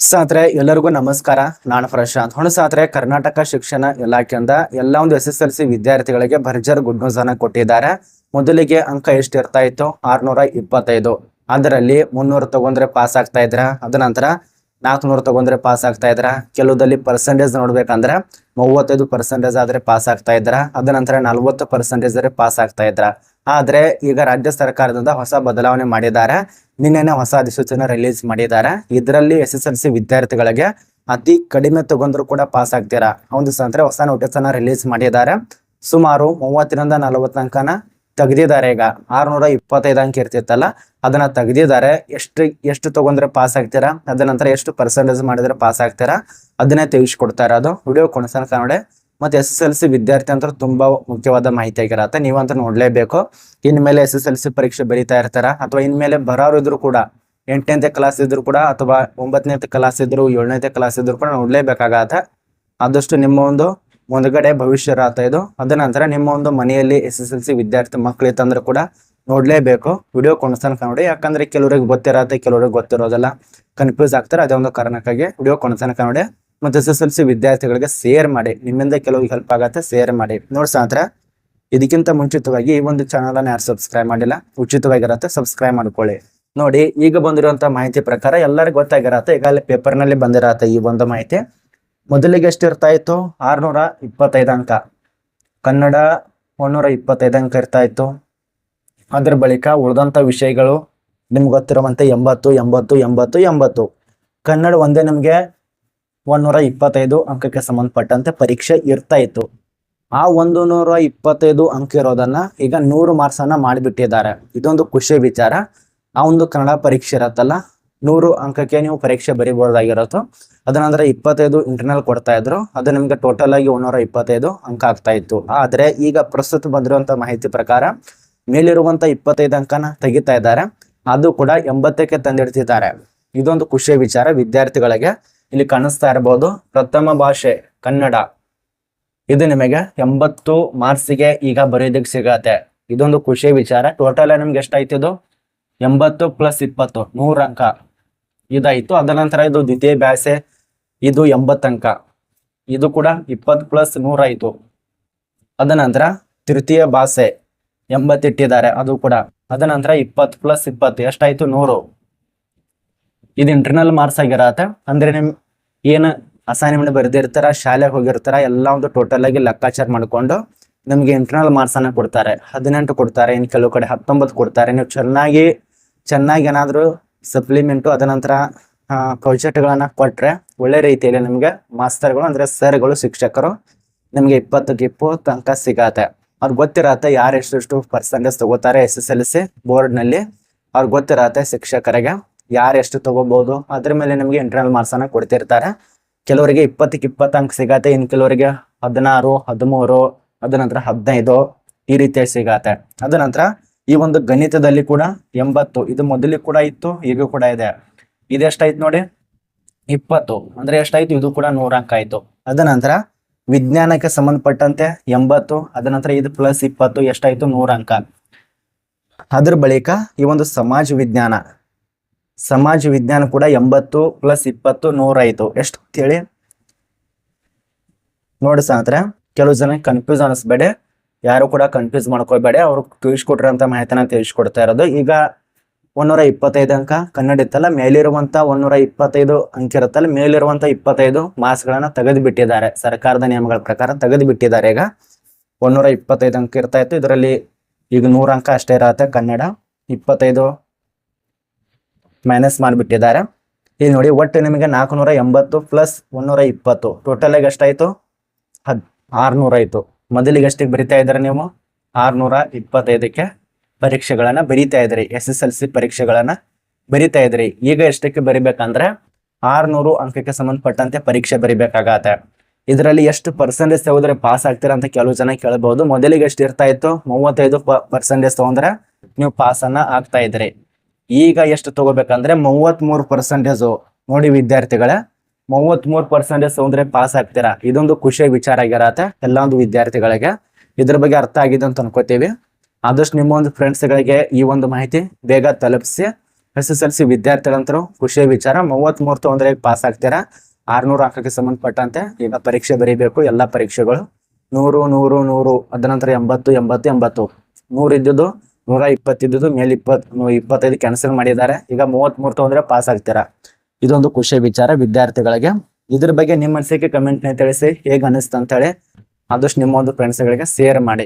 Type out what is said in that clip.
ಸಾತ್ರೆ, ಎಲ್ಲರಿಗೂ ನಮಸ್ಕಾರ. ನಾನು ಪ್ರಶಾಂತ್. ಹುಣಸಾತ್ರೆ ಕರ್ನಾಟಕ ಶಿಕ್ಷಣ ಇಲಾಖೆಯಿಂದ ಎಲ್ಲ ಒಂದು ಎಸ್ ಎಸ್ ಎಲ್ ಸಿ ವಿದ್ಯಾರ್ಥಿಗಳಿಗೆ ಭರ್ಜರ್ ಗುಡ್ ನ್ಯೂಸ್ ಅನ್ನ ಕೊಟ್ಟಿದ್ದಾರೆ. ಮೊದಲಿಗೆ ಅಂಕ ಎಷ್ಟು ಇರ್ತಾ ಇತ್ತು? ಆರ್ನೂರ ಇಪ್ಪತ್ತೈದು. ಅದರಲ್ಲಿ ಮುನ್ನೂರು ತಗೊಂಡ್ರೆ ಪಾಸ್ ಆಗ್ತಾ ಇದ್ರ? ಅದ ನಂತರ ನಾಲ್ಕುನೂರು ತಗೊಂಡ್ರೆ ಪಾಸ್ ಆಗ್ತಾ ಇದ್ರ? ಕೆಲವುದಲ್ಲಿ ಪರ್ಸೆಂಟೇಜ್ ನೋಡ್ಬೇಕಂದ್ರೆ ಮೂವತ್ತೈದು ಪರ್ಸೆಂಟೇಜ್ ಆದ್ರೆ ಪಾಸ್ ಆಗ್ತಾ ಇದ್ರ? ಅದ ನಂತರ ನಲ್ವತ್ತು ಪರ್ಸೆಂಟೇಜ್ ಆದ್ರೆ ಪಾಸ್ ಆಗ್ತಾ ಇದ್ರ? ಆದ್ರೆ ಈಗ ರಾಜ್ಯ ಸರ್ಕಾರದಿಂದ ಹೊಸ ಬದಲಾವಣೆ ಮಾಡಿದ್ದಾರೆ. ನಿನ್ನೆನೆ ಹೊಸ ಅಧಿಸೂಚನೆ ರಿಲೀಸ್ ಮಾಡಿದ್ದಾರೆ. ಇದರಲ್ಲಿ ಎಸ್ ಎಸ್ ಎಲ್ ಸಿ ವಿದ್ಯಾರ್ಥಿಗಳಿಗೆ ಅತಿ ಕಡಿಮೆ ತಗೊಂಡ್ರು ಕೂಡ ಪಾಸ್ ಆಗ್ತೀರಾ? ಒಂದು ಸಂತ್ರ ಹೊಸ ನೋಟಿಸ್ ಅನ್ನ ರಿಲೀಸ್ ಮಾಡಿದ್ದಾರೆ. ಸುಮಾರು ಮೂವತ್ತರಿಂದ ನಲವತ್ತು ಅಂಕನ ತೆಗೆದಿದ್ದಾರೆ ಈಗ. ಆರ್ನೂರ ಇಪ್ಪತ್ತೈದು ಅಂಕ ಇರ್ತಿತ್ತಲ್ಲ, ಅದನ್ನ ತೆಗೆದಿದ್ದಾರೆ. ಎಷ್ಟು ಎಷ್ಟು ತಗೊಂಡ್ರೆ ಪಾಸ್ ಆಗ್ತೀರಾ? ಅದ ನಂತರ ಎಷ್ಟು ಪರ್ಸೆಂಟೇಜ್ ಮಾಡಿದ್ರೆ ಪಾಸ್ ಆಗ್ತೀರಾ? ಅದನ್ನೇ ತಿಳಿಸ್ಕೊಡ್ತಾ ಅದು ವಿಡಿಯೋ ಕೊಣಸನ ಕನ್ನಡ ಮತ್ತೆ ಎಸ್ ಎಸ್ ಎಲ್ ಸಿ ವಿದ್ಯಾರ್ಥಿ ಅಂತ ತುಂಬಾ ಮುಖ್ಯವಾದ ಮಾಹಿತಿ ಆಗಿರತ್ತೆ. ನೀವಂತ ನೋಡ್ಲೇಬೇಕು. ಇನ್ಮೇಲೆ ಎಸ್ ಎಸ್ ಎಲ್ ಸಿ ಪರೀಕ್ಷೆ ಬರೀತಾ ಇರ್ತಾರ? ಅಥವಾ ಇನ್ಮೇಲೆ ಬರೋರು ಇದ್ರು ಕೂಡ, ಎಂಟನೇ ಕ್ಲಾಸ್ ಇದ್ರು ಕೂಡ, ಅಥವಾ ಒಂಬತ್ತನೇ ಕ್ಲಾಸ್ ಇದ್ರು, ಏಳನೇ ಕ್ಲಾಸ್ ಇದ್ರು ಕೂಡ ನೋಡಲೇಬೇಕಾಗತ್ತೆ. ಆದಷ್ಟು ನಿಮ್ಮ ಒಂದು ಮುಂದ್ಗಡೆ ಭವಿಷ್ಯ ರಾತ ಇದು. ಅದ ನಂತರ ನಿಮ್ಮ ಒಂದು ಮನೆಯಲ್ಲಿ ಎಸ್ ಎಸ್ ಎಲ್ ಸಿ ವಿದ್ಯಾರ್ಥಿ ಮಕ್ಕಳು ಇತ್ತಂದ್ರೆ ಕೂಡ ನೋಡ್ಲೇಬೇಕು. ವಿಡಿಯೋ ಕೊಣಸನ್ ನೋಡಿ ಯಾಕಂದ್ರೆ ಕೆಲವ್ರಿಗೆ ಗೊತ್ತಿರತ್ತೆ, ಕೆಲವ್ರಿಗೆ ಗೊತ್ತಿರೋದಲ್ಲ. ಕನ್ಫ್ಯೂಸ್ ಆಗ್ತಾರೆ. ಅದೇ ಒಂದು ಕಾರಣಕ್ಕಾಗಿ ವಿಡಿಯೋ ಕೊಣಸನ್ ನೋಡಿ ಮತ್ತೆ ಎಸ್ ಎಸ್ ಎಲ್ ಸಿ ವಿದ್ಯಾರ್ಥಿಗಳಿಗೆ ಶೇರ್ ಮಾಡಿ, ನಿಮ್ಮಿಂದ ಕೆಲವು ಹೆಲ್ಪ್ ಆಗುತ್ತೆ ಶೇರ್ ಮಾಡಿ. ನೋಡಿ ಸಾತ್ರ, ಇದಕ್ಕಿಂತ ಮುಂಚಿತವಾಗಿ ಈ ಒಂದು ಚಾನಲ್ ಅನ್ನು ಯಾರು ಸಬ್ಸ್ಕ್ರೈಬ್ ಮಾಡಿಲ್ಲ, ಉಚಿತವಾಗಿರತ್ತೆ ಸಬ್ಸ್ಕ್ರೈಬ್ ಮಾಡ್ಕೊಳ್ಳಿ. ನೋಡಿ, ಈಗ ಬಂದಿರುವಂತ ಮಾಹಿತಿ ಪ್ರಕಾರ ಎಲ್ಲರಿಗೂ ಗೊತ್ತಾಗಿರತ್ತೆ, ಈಗಾಗಲೇ ಪೇಪರ್ನಲ್ಲಿ ಬಂದಿರತ್ತೆ ಈ ಒಂದು ಮಾಹಿತಿ. ಮೊದಲಿಗೆ ಎಷ್ಟು ಇರ್ತಾ ಇತ್ತು? ಆರ್ನೂರ ಇಪ್ಪತ್ತೈದು ಅಂಕ. ಕನ್ನಡ ಒಂದೂರ ಇಪ್ಪತ್ತೈದು ಅಂಕ ಇರ್ತಾ ಇತ್ತು. ಅದ್ರ ಬಳಿಕ ಉಳಿದಂತ ವಿಷಯಗಳು ನಿಮ್ಗೆ ಗೊತ್ತಿರುವಂತೆ ಎಂಬತ್ತು ಎಂಬತ್ತು ಎಂಬತ್ತು ಎಂಬತ್ತು. ಕನ್ನಡ ಒಂದೇ ನಿಮಗೆ ಒಂದೂರ ಇಪ್ಪತ್ತೈದು ಅಂಕಕ್ಕೆ ಸಂಬಂಧಪಟ್ಟಂತೆ ಪರೀಕ್ಷೆ ಇರ್ತಾ ಇತ್ತು. ಆ ಒಂದು ನೂರ ಇಪ್ಪತ್ತೈದು ಅಂಕ ಇರೋದನ್ನ ಈಗ ನೂರು ಮಾರ್ಕ್ಸ್ ಅನ್ನ ಮಾಡಿಬಿಟ್ಟಿದ್ದಾರೆ. ಇದೊಂದು ಖುಷಿ ವಿಚಾರ. ಆ ಒಂದು ಕನ್ನಡ ಪರೀಕ್ಷೆ ಇರತ್ತಲ್ಲ, ನೂರು ಅಂಕಕ್ಕೆ ನೀವು ಪರೀಕ್ಷೆ ಬರಿಬಹುದಾಗಿರೋದು ಅದನ್ನಂದ್ರೆ ಇಪ್ಪತ್ತೈದು ಇಂಟರ್ನಲ್ ಕೊಡ್ತಾ ಇದ್ರು. ಅದು ನಿಮ್ಗೆ ಟೋಟಲ್ ಆಗಿ ಒಂದೂರ ಇಪ್ಪತ್ತೈದು ಅಂಕ ಆಗ್ತಾ ಇತ್ತು. ಆದ್ರೆ ಈಗ ಪ್ರಸ್ತುತ ಬಂದಿರುವಂತ ಮಾಹಿತಿ ಪ್ರಕಾರ ಮೇಲಿರುವಂತ ಇಪ್ಪತ್ತೈದು ಅಂಕನ ತೆಗಿತಾ ಇದ್ದಾರೆ. ಅದು ಕೂಡ ಎಂಬತ್ತಕ್ಕೆ ತಂದಿಡ್ತಿದ್ದಾರೆ. ಇದೊಂದು ಖುಷಿಯ ವಿಚಾರ ವಿದ್ಯಾರ್ಥಿಗಳಿಗೆ. ಇಲ್ಲಿ ಕಾಣಿಸ್ತಾ ಇರಬಹುದು ಪ್ರಥಮ ಭಾಷೆ ಕನ್ನಡ. ಇದು ನಿಮಗೆ ಎಂಬತ್ತು ಮಾರ್ಕ್ಸಿಗೆ ಈಗ ಬರೆಯೋದಕ್ಕೆ ಸಿಗತ್ತೆ. ಇದೊಂದು ಖುಷಿ ವಿಚಾರ. ಟೋಟಲ್ ನಿಮ್ಗೆ ಎಷ್ಟಾಯ್ತಿದು ಎಂಬತ್ತು ಪ್ಲಸ್ ಇಪ್ಪತ್ತು, ನೂರ ಅಂಕ. ಇದಾಯ್ತು. ಅದ ನಂತರ ಇದು ದ್ವಿತೀಯ ಭಾಷೆ, ಇದು ಎಂಬತ್ತು ಅಂಕ. ಇದು ಕೂಡ ಇಪ್ಪತ್ತು ಪ್ಲಸ್ ನೂರ ಆಯ್ತು. ಅದ ನಂತರ ತೃತೀಯ ಭಾಷೆ ಎಂಬತ್ತಿಟ್ಟಿದ್ದಾರೆ ಅದು ಕೂಡ. ಅದ ನಂತರ ಇಪ್ಪತ್ತು ಪ್ಲಸ್ ಇಪ್ಪತ್ತು, ಎಷ್ಟಾಯ್ತು? ನೂರು. ಇದು ಇಂಟರ್ನಲ್ ಮಾರ್ಕ್ಸ್ ಆಗಿರತ್ತೆ. ಅಂದ್ರೆ ನಿಮ್ ಏನು ಅಸೈನ್ಮೆಂಟ್ ಬರೆದಿರ್ತಾರ ಶಾಲೆಗೆ ಹೋಗಿರ್ತಾರ, ಎಲ್ಲ ಒಂದು ಟೋಟಲ್ ಆಗಿ ಲೆಕ್ಕಾಚಾರ ಮಾಡಿಕೊಂಡು ನಿಮ್ಗೆ ಇಂಟರ್ನಲ್ ಮಾರ್ಕ್ಸ್ ಅನ್ನ ಕೊಡ್ತಾರೆ. ಹದಿನೆಂಟು ಕೊಡ್ತಾರೆ ಇನ್ನು ಕೆಲವು ಕಡೆ ಹತ್ತೊಂಬತ್ತು ಕೊಡ್ತಾರೆ. ನೀವು ಚೆನ್ನಾಗಿ ಚೆನ್ನಾಗಿ ಏನಾದ್ರು ಸಪ್ಲಿಮೆಂಟು ಅದ ನಂತರ ಕೊಟ್ರೆ ಒಳ್ಳೆ ರೀತಿಯಲ್ಲಿ ನಿಮ್ಗೆ ಮಾಸ್ತರ್ಗಳು ಅಂದ್ರೆ ಸರ್ಗಳು ಶಿಕ್ಷಕರು ನಿಮ್ಗೆ ಇಪ್ಪತ್ತಕ್ಕೆ ಇಪ್ಪತ್ತು ಅಂಕ ಸಿಗತ್ತೆ. ಅವ್ರಿಗೆ ಗೊತ್ತಿರತ್ತೆ ಯಾರು ಎಷ್ಟೆಷ್ಟು ಪರ್ಸೆಂಟೇಜ್ ತಗೋತಾರೆ ಎಸ್ ಎಸ್ ಎಲ್ ಸಿ ಬೋರ್ಡ್ನಲ್ಲಿ ಅವ್ರಿಗೆ ಗೊತ್ತಿರತ್ತೆ ಶಿಕ್ಷಕರಿಗೆ. ಯಾರು ಎಷ್ಟು ತಗೋಬಹುದು ಅದ್ರ ಮೇಲೆ ನಿಮಗೆ ಇಂಟರ್ನಲ್ ಮಾರ್ಕ್ಸ್ ಕೊಡ್ತಿರ್ತಾರೆ. ಕೆಲವರಿಗೆ ಇಪ್ಪತ್ತಕ್ಕೆ ಇಪ್ಪತ್ತು ಅಂಕ ಸಿಗತ್ತೆ, ಇನ್ ಕೆಲವರಿಗೆ ಹದಿನಾರು, ಹದಿಮೂರು ಅದ ನಂತರ ಹದಿನೈದು ಈ ರೀತಿ ಸಿಗತ್ತೆ. ಅದನಂತರ ಈ ಒಂದು ಗಣಿತದಲ್ಲಿ ಕೂಡ ಎಂಬತ್ತು, ಇದು ಮೊದಲಿಗೆ ಕೂಡ ಇತ್ತು, ಈಗ ಕೂಡ ಇದೆ. ಇದೆಷ್ಟಾಯ್ತು ನೋಡಿ? ಇಪ್ಪತ್ತು. ಅಂದ್ರೆ ಎಷ್ಟಾಯ್ತು? ಇದು ಕೂಡ ನೂರ ಅಂಕ ಆಯ್ತು. ಅದ ನಂತರ ವಿಜ್ಞಾನಕ್ಕೆ ಸಂಬಂಧಪಟ್ಟಂತೆ ಎಂಬತ್ತು, ಅದ ನಂತರ ಇದು ಪ್ಲಸ್ ಇಪ್ಪತ್ತು, ಎಷ್ಟಾಯ್ತು? ನೂರ ಅಂಕ. ಅದ್ರ ಬಳಿಕ ಈ ಒಂದು ಸಮಾಜ ವಿಜ್ಞಾನ. ಸಮಾಜ ವಿಜ್ಞಾನ ಕೂಡ ಎಂಬತ್ತು ಪ್ಲಸ್ ಇಪ್ಪತ್ತು ನೂರ ಆಯ್ತು ಎಷ್ಟು ಅಂತೇಳಿ ನೋಡಿ ಸ್ನೇಹಿತರೆ, ಕೆಲವು ಜನ ಕನ್ಫ್ಯೂಸ್ ಅನಿಸ್ಬೇಡಿ. ಯಾರು ಕೂಡ ಕನ್ಫ್ಯೂಸ್ ಮಾಡ್ಕೋಬೇಡಿ ಅವ್ರು ತಿಳಿಸ್ಕೊಟ್ರಂತ ಮಾಹಿತಿನ ತಿಳಿಸ್ಕೊಡ್ತಾ ಇರೋದು. ಈಗ ಒಂದೂರ ಇಪ್ಪತ್ತೈದು ಅಂಕ ಕನ್ನಡ ಇತ್ತಲ್ಲ ಮೇಲಿರುವಂತ ಒಂದೂರ ಇಪ್ಪತ್ತೈದು ಅಂಕ ಇರುತ್ತಲ್ಲ ಮೇಲಿರುವಂತ ಇಪ್ಪತ್ತೈದು ಮಾರ್ಕ್ಸ್ ಗಳನ್ನ ತೆಗೆದು ಬಿಟ್ಟಿದ್ದಾರೆ ಸರ್ಕಾರದ ನಿಯಮಗಳ ಪ್ರಕಾರ ತೆಗೆದು ಬಿಟ್ಟಿದ್ದಾರೆ ಈಗ. ಒಂದೂರ ಇಪ್ಪತ್ತೈದು ಅಂಕ ಇರ್ತಾ ಇತ್ತು. ಇದರಲ್ಲಿ ಈಗ ನೂರ ಅಂಕ ಅಷ್ಟೇ ಇರತ್ತೆ ಕನ್ನಡ. ಇಪ್ಪತ್ತೈದು ಮೈನಸ್ ಮಾಡಿಬಿಟ್ಟಿದ್ದಾರೆ. ಇಲ್ಲಿ ನೋಡಿ ಒಟ್ಟು ನಿಮಗೆ ನಾಲ್ಕುನೂರ ಎಂಬತ್ತು ಪ್ಲಸ್ ಒಂದೂರ ಇಪ್ಪತ್ತು ಟೋಟಲ್ ಆಗಿ ಎಷ್ಟಾಯ್ತು? ಹದ್ ಆರ್ನೂರ ಆಯ್ತು ಮೊದಲಿಗೆ ಎಷ್ಟಿಗೆ ಬರಿತಾ ಇದ್ದಾರೆ ನೀವು? ಆರ್ನೂರ ಇಪ್ಪತ್ತೈದಕ್ಕೆ ಪರೀಕ್ಷೆಗಳನ್ನ ಬರಿತಾ ಇದ್ರಿ ಎಸ್ ಎಸ್ ಎಲ್ ಸಿ ಪರೀಕ್ಷೆಗಳನ್ನ ಬರಿತಾ ಇದ್ರಿ ಈಗ ಎಷ್ಟಕ್ಕೆ ಬರಿಬೇಕಂದ್ರೆ ಆರ್ನೂರು ಅಂಕಕ್ಕೆ ಸಂಬಂಧಪಟ್ಟಂತೆ ಪರೀಕ್ಷೆ ಬರಿಬೇಕಾಗತ್ತೆ. ಇದರಲ್ಲಿ ಎಷ್ಟು ಪರ್ಸೆಂಟೇಜ್ ತಗೋದ್ರೆ ಪಾಸ್ ಆಗ್ತೀರಾ ಅಂತ ಕೆಲವು ಜನ ಕೇಳಬಹುದು ಮೊದಲಿಗೆ ಎಷ್ಟು ಇರ್ತಾ ಇತ್ತು? ಮೂವತ್ತೈದು ಪರ್ಸೆಂಟೇಜ್ ತಗೊಂಡ್ರೆ ನೀವು ಪಾಸ್ ಅನ್ನ ಆಗ್ತಾ ಇದ್ರಿ ಈಗ ಎಷ್ಟು ತಗೋಬೇಕಂದ್ರೆ ಮೂವತ್ಮೂರು ಪರ್ಸೆಂಟೇಜು ನೋಡಿ ವಿದ್ಯಾರ್ಥಿಗಳೇ, ಮೂವತ್ಮೂರು ಪರ್ಸೆಂಟೇಜ್ ತಗೊಂಡ್ರೆ ಪಾಸ್ ಆಗ್ತೀರಾ? ಇದೊಂದು ಖುಷಿಯ ವಿಚಾರ ಆಗಿರತ್ತೆ ಎಲ್ಲ ಒಂದು ವಿದ್ಯಾರ್ಥಿಗಳಿಗೆ. ಇದ್ರ ಬಗ್ಗೆ ಅರ್ಥ ಆಗಿದೆ ಅಂತ ಅನ್ಕೋತೀವಿ. ಆದಷ್ಟು ನಿಮ್ಮ ಒಂದು ಫ್ರೆಂಡ್ಸ್ಗಳಿಗೆ ಈ ಒಂದು ಮಾಹಿತಿ ಬೇಗ ತಲುಪಿಸಿ, ಎಸ್ ಎಸ್ ಎಲ್ ಸಿ ವಿದ್ಯಾರ್ಥಿಗಳಂತರೂ ಖುಷಿಯ ವಿಚಾರ, ಮೂವತ್ಮೂರು ತೊಂದರೆ ಪಾಸ್ ಆಗ್ತೀರಾ? ಆರ್ನೂರು ಅಂಕಕ್ಕೆ ಸಂಬಂಧಪಟ್ಟಂತೆ ಈಗ ಪರೀಕ್ಷೆ ಬರೀಬೇಕು, ಎಲ್ಲ ಪರೀಕ್ಷೆಗಳು. ನೂರು ನೂರು ನೂರು, ಅದ ನಂತರ ಎಂಬತ್ತು ಎಂಬತ್ತು ಎಂಬತ್ತು. ನೂರು ಇದ್ದುದು ನೂರ ಇಪ್ಪತ್ತಿದ್ದು ಮೇಲೆ ಇಪ್ಪತ್ ಇಪ್ಪತ್ತೈದು ಕ್ಯಾನ್ಸಲ್ ಮಾಡಿದ್ದಾರೆ. ಈಗ ಮೂವತ್ತ್ ತೊಂದರೆ ಪಾಸ್ ಆಗ್ತೀರಾ? ಇದೊಂದು ಖುಷಿ ವಿಚಾರ ವಿದ್ಯಾರ್ಥಿಗಳಿಗೆ. ಇದ್ರ ಬಗ್ಗೆ ನಿಮ್ಮ ಅನಿಸಿಕೆ ಕಮೆಂಟ್ ತಿಳಿಸಿ. ಹೇಗೆ ಅನಿಸ್ತು ಅಂತೇಳಿ ಆದಷ್ಟು ನಿಮ್ಮ ಒಂದು ಫ್ರೆಂಡ್ಸ್ಗಳಿಗೆ ಶೇರ್ ಮಾಡಿ.